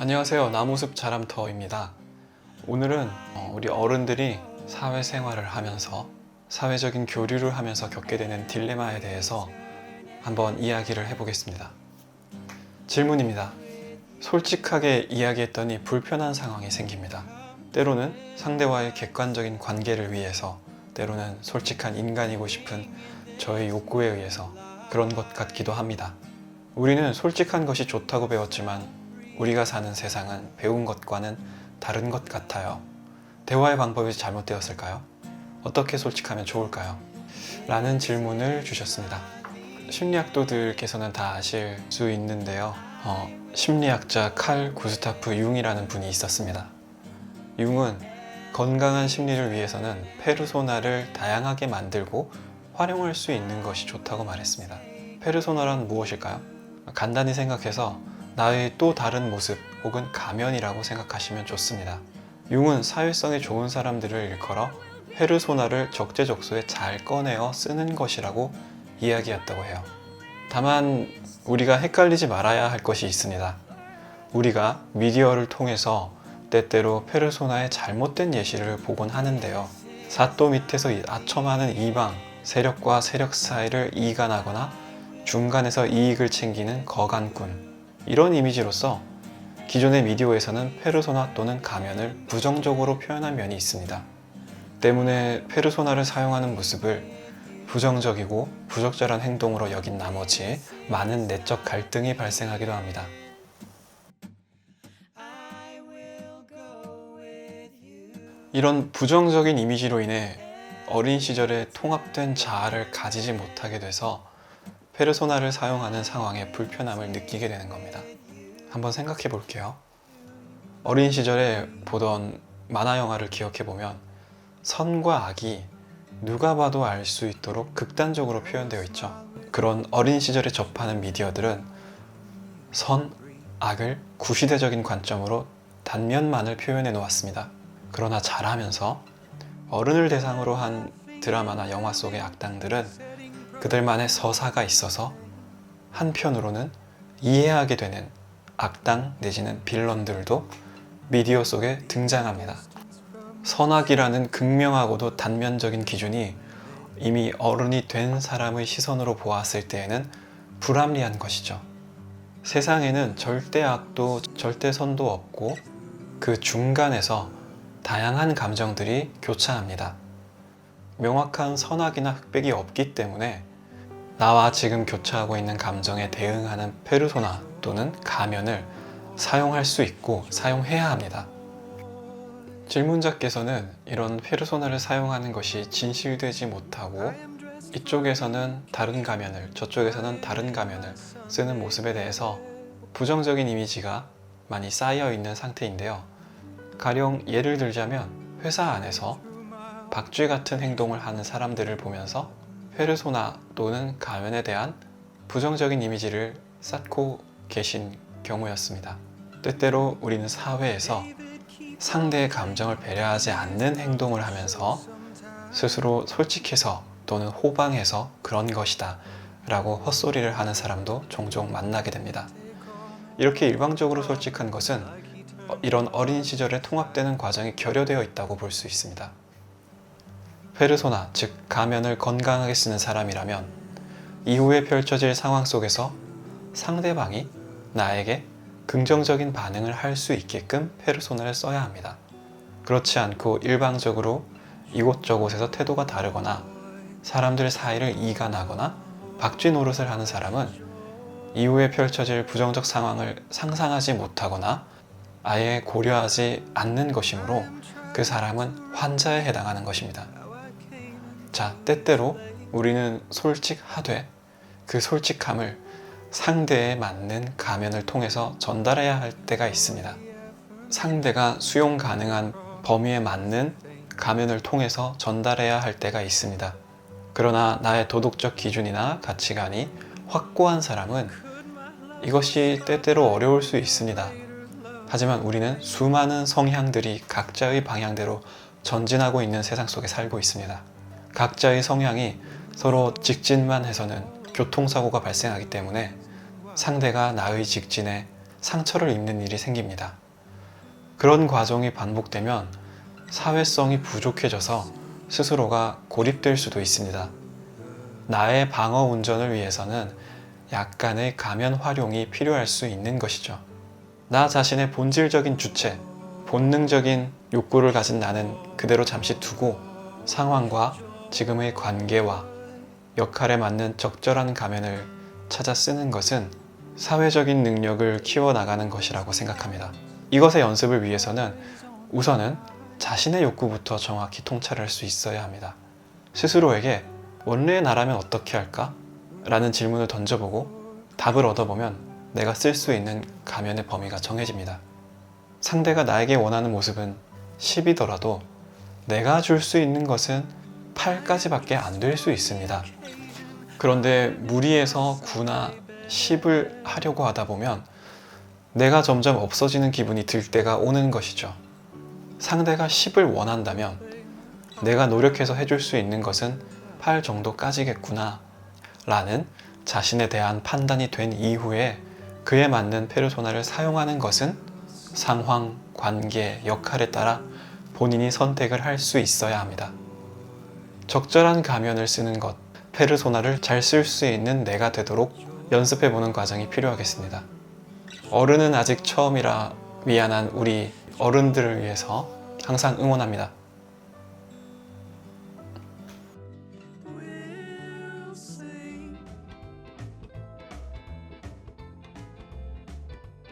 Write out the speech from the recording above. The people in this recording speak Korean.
안녕하세요. 나무숲 자람터입니다. 오늘은 어, 우리 어른들이 사회생활을 하면서 사회적인 교류를 하면서 겪게 되는 딜레마에 대해서 한번 이야기를 해보겠습니다. 질문입니다. 솔직하게 이야기했더니 불편한 상황이 생깁니다. 때로는 상대와의 객관적인 관계를 위해서, 때로는 솔직한 인간이고 싶은 저의 욕구에 의해서 그런 것 같기도 합니다. 우리는 솔직한 것이 좋다고 배웠지만 우리가 사는 세상은 배운 것과는 다른 것 같아요. 대화의 방법이 잘못되었을까요? 어떻게 솔직하면 좋을까요? 라는 질문을 주셨습니다. 심리학도들께서는 다 아실 수 있는데요. 어, 심리학자 칼 구스타프 융이라는 분이 있었습니다. 융은 건강한 심리를 위해서는 페르소나를 다양하게 만들고 활용할 수 있는 것이 좋다고 말했습니다. 페르소나란 무엇일까요? 간단히 생각해서 나의 또 다른 모습 혹은 가면이라고 생각하시면 좋습니다. 융은 사회성이 좋은 사람들을 일컬어 페르소나를 적재적소에 잘 꺼내어 쓰는 것이라고 이야기했다고 해요. 다만 우리가 헷갈리지 말아야 할 것이 있습니다. 우리가 미디어를 통해서 때때로 페르소나의 잘못된 예시를 보곤 하는데요. 사또 밑에서 아첨하는 이방, 세력과 세력 사이를 이간하거나 중간에서 이익을 챙기는 거간꾼, 이런 이미지로서 기존의 미디어에서는 페르소나 또는 가면을 부정적으로 표현한 면이 있습니다. 때문에 페르소나를 사용하는 모습을 부정적이고 부적절한 행동으로 여긴 나머지 많은 내적 갈등이 발생하기도 합니다. 이런 부정적인 이미지로 인해 어린 시절에 통합된 자아를 가지지 못하게 돼서 페르소나를 사용하는 상황에 불편함을 느끼게 되는 겁니다. 한번 생각해 볼게요. 어린 시절에 보던 만화 영화를 기억해 보면 선과 악이 누가 봐도 알 수 있도록 극단적으로 표현되어 있죠. 그런 어린 시절에 접하는 미디어들은 선, 악을 구시대적인 관점으로 단면만을 표현해 놓았습니다. 그러나 자라면서 어른을 대상으로 한 드라마나 영화 속의 악당들은 그들만의 서사가 있어서 한편으로는 이해하게 되는 악당 내지는 빌런들도 미디어 속에 등장합니다. 선악이라는 극명하고도 단면적인 기준이 이미 어른이 된 사람의 시선으로 보았을 때에는 불합리한 것이죠. 세상에는 절대 악도 절대 선도 없고 그 중간에서 다양한 감정들이 교차합니다. 명확한 선악이나 흑백이 없기 때문에 나와 지금 교차하고 있는 감정에 대응하는 페르소나 또는 가면을 사용할 수 있고 사용해야 합니다. 질문자께서는 이런 페르소나를 사용하는 것이 진실되지 못하고 이쪽에서는 다른 가면을 저쪽에서는 다른 가면을 쓰는 모습에 대해서 부정적인 이미지가 많이 쌓여 있는 상태인데요. 가령 예를 들자면 회사 안에서 박쥐 같은 행동을 하는 사람들을 보면서 페르소나 또는 가면에 대한 부정적인 이미지를 쌓고 계신 경우였습니다. 때때로 우리는 사회에서 상대의 감정을 배려하지 않는 행동을 하면서 스스로 솔직해서 또는 호방해서 그런 것이다 라고 헛소리를 하는 사람도 종종 만나게 됩니다. 이렇게 일방적으로 솔직한 것은 이런 어린 시절에 통합되는 과정이 결여되어 있다고 볼 수 있습니다. 페르소나, 즉 가면을 건강하게 쓰는 사람이라면 이후에 펼쳐질 상황 속에서 상대방이 나에게 긍정적인 반응을 할 수 있게끔 페르소나를 써야 합니다. 그렇지 않고 일방적으로 이곳저곳에서 태도가 다르거나 사람들 사이를 이간하거나 박쥐 노릇을 하는 사람은 이후에 펼쳐질 부정적 상황을 상상하지 못하거나 아예 고려하지 않는 것이므로 그 사람은 환자에 해당하는 것입니다. 자, 때때로 우리는 솔직하되 그 솔직함을 상대에 맞는 가면을 통해서 전달해야 할 때가 있습니다. 상대가 수용 가능한 범위에 맞는 가면을 통해서 전달해야 할 때가 있습니다. 그러나 나의 도덕적 기준이나 가치관이 확고한 사람은 이것이 때때로 어려울 수 있습니다. 하지만 우리는 수많은 성향들이 각자의 방향대로 전진하고 있는 세상 속에 살고 있습니다. 각자의 성향이 서로 직진만 해서는 교통사고가 발생하기 때문에 상대가 나의 직진에 상처를 입는 일이 생깁니다. 그런 과정이 반복되면 사회성이 부족해져서 스스로가 고립될 수도 있습니다. 나의 방어 운전을 위해서는 약간의 가면 활용이 필요할 수 있는 것이죠. 나 자신의 본질적인 주체, 본능적인 욕구를 가진 나는 그대로 잠시 두고 상황과 지금의 관계와 역할에 맞는 적절한 가면을 찾아 쓰는 것은 사회적인 능력을 키워나가는 것이라고 생각합니다. 이것의 연습을 위해서는 우선은 자신의 욕구부터 정확히 통찰할 수 있어야 합니다. 스스로에게 원래의 나라면 어떻게 할까? 라는 질문을 던져보고 답을 얻어보면 내가 쓸 수 있는 가면의 범위가 정해집니다. 상대가 나에게 원하는 모습은 10이더라도 내가 줄 수 있는 것은 8까지밖에 안 될 수 있습니다. 그런데 무리해서 9나 10을 하려고 하다 보면 내가 점점 없어지는 기분이 들 때가 오는 것이죠. 상대가 10을 원한다면 내가 노력해서 해줄 수 있는 것은 8 정도까지겠구나 라는 자신에 대한 판단이 된 이후에 그에 맞는 페르소나를 사용하는 것은 상황, 관계, 역할에 따라 본인이 선택을 할 수 있어야 합니다. 적절한 가면을 쓰는 것, 페르소나를 잘 쓸 수 있는 내가 되도록 연습해 보는 과정이 필요하겠습니다. 어른은 아직 처음이라 미안한 우리 어른들을 위해서 항상 응원합니다.